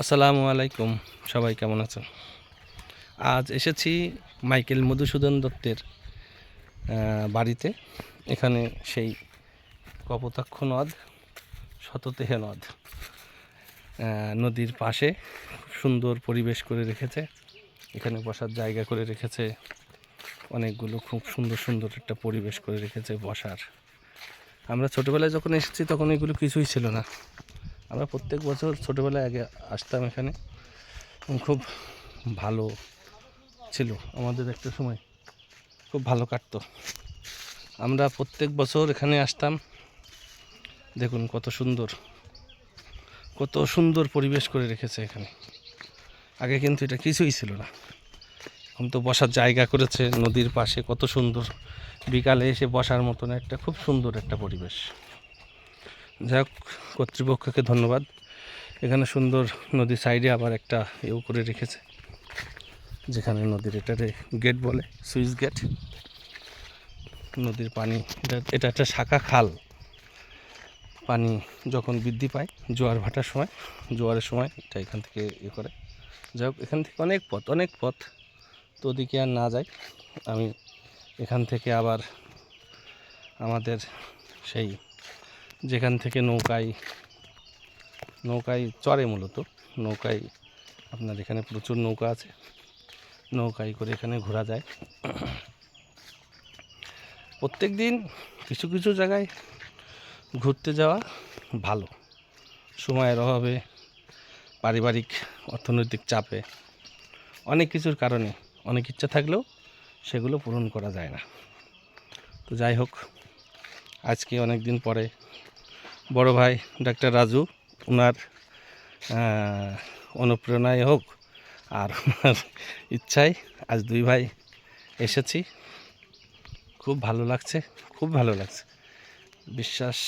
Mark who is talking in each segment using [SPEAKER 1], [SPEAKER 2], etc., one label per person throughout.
[SPEAKER 1] আসসালামু আলাইকুম। সবাই কেমন আছেন? আজ এসেছি মাইকেল মধুসূদন দত্তের বাড়িতে। এখানে সেই কপোতাক্ষ নদ শততেহে নদ নদীর পাশে সুন্দর পরিবেশ করে রেখেছে। এখানে বসার জায়গা করে রেখেছে। অনেকগুলো খুব সুন্দর সুন্দর একটা পরিবেশ করে রেখেছে বসার। আমরা ছোটোবেলায় যখন এসেছি তখন এগুলো কিছুই ছিল না। আমরা প্রত্যেক বছর ছোটোবেলায় আগে আসতাম এখানে। খুব ভালো ছিল। আমাদের একটা সময় খুব ভালো কাটতো। আমরা প্রত্যেক বছর এখানে আসতাম। দেখুন কত সুন্দর কত সুন্দর পরিবেশ করে রেখেছে এখানে। আগে কিন্তু এটা কিছুই ছিল না। এখন তো বসার জায়গা করেছে, নদীর পাশে কত সুন্দর। বিকালে এসে বসার মতন একটা খুব সুন্দর একটা পরিবেশ। যাই হোক কর্তৃপক্ষকে ধন্যবাদ। এখানে সুন্দর নদীর সাইডে আবার একটা এও করে রেখেছে, যেখানে নদীর এটারে গেট বলে, সুইচ গেট নদীর পানি, এটা এটা একটা শাখা খাল। পানি যখন বৃদ্ধি পায় জোয়ার ভাটার সময়, জোয়ারের সময় এটা এখান থেকে ইয়ে করে। যাই হোক এখান থেকে অনেক পথ অনেক পথ। তো ওদিকে আর না যাই, আমি এখান থেকে আবার আমাদের সেই যেখান থেকে নৌকায় নৌকায় চড়ে মূলত। নৌকায় আপনার এখানে প্রচুর নৌকা আছে। নৌকায় করে এখানে ঘোরা যায়। প্রত্যেক দিন কিছু কিছু জায়গায় ঘুরতে যাওয়া ভালো। সময়ের অভাবে, পারিবারিক অর্থনৈতিক চাপে, অনেক কিছুর কারণে অনেক ইচ্ছা থাকলেও সেগুলো পূরণ করা যায় না। তো যাই হোক আজকে অনেক দিন পরে বড় ভাই ডাক্তার রাজু ওনার অনুপ্রেরণায় হোক আর ওনার ইচ্ছায় আজ দুই ভাই এসেছি। খুব ভালো লাগছে, খুব ভালো লাগছে। বিশ্বাস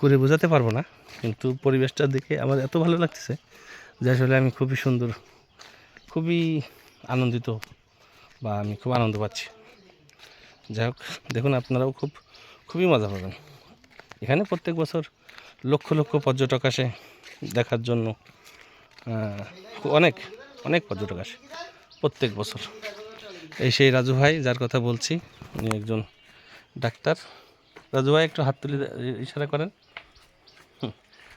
[SPEAKER 1] করে বোঝাতে পারব না, কিন্তু পরিবেশটা দেখে আমার এত ভালো লাগছে যে আসলে আমি খুবই সুন্দর, খুবই আনন্দিত বা আমি খুব আনন্দ পাচ্ছি। যাই হোক, দেখুন আপনারাও খুব, খুবই মজা পাবেন। এখানে প্রত্যেক বছর লক্ষ লক্ষ পর্যটক আসে দেখার জন্য। অনেক অনেক পর্যটক আসে প্রত্যেক বছর। এই সেই রাজু ভাই, যার কথা বলছি, উনি একজন ডাক্তার। রাজু ভাই, একটু হাত তুলে ইশারা করেন।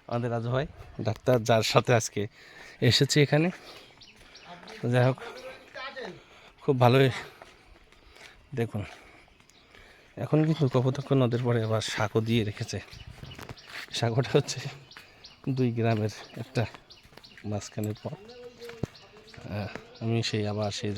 [SPEAKER 1] আমাদের রাজু ভাই, ডাক্তার, যার সাথে আজকে এসেছি এখানে। যাই হোক, খুব ভালোই দেখুন। এখন কিন্তু কপোতক্ষ নদের পরে আবার সাঁকো দিয়ে রেখেছে। সাঁকোটা হচ্ছে দুই গ্রামের একটা মাঝখানের পথ। আমি সেই আবার সেই জায়গায়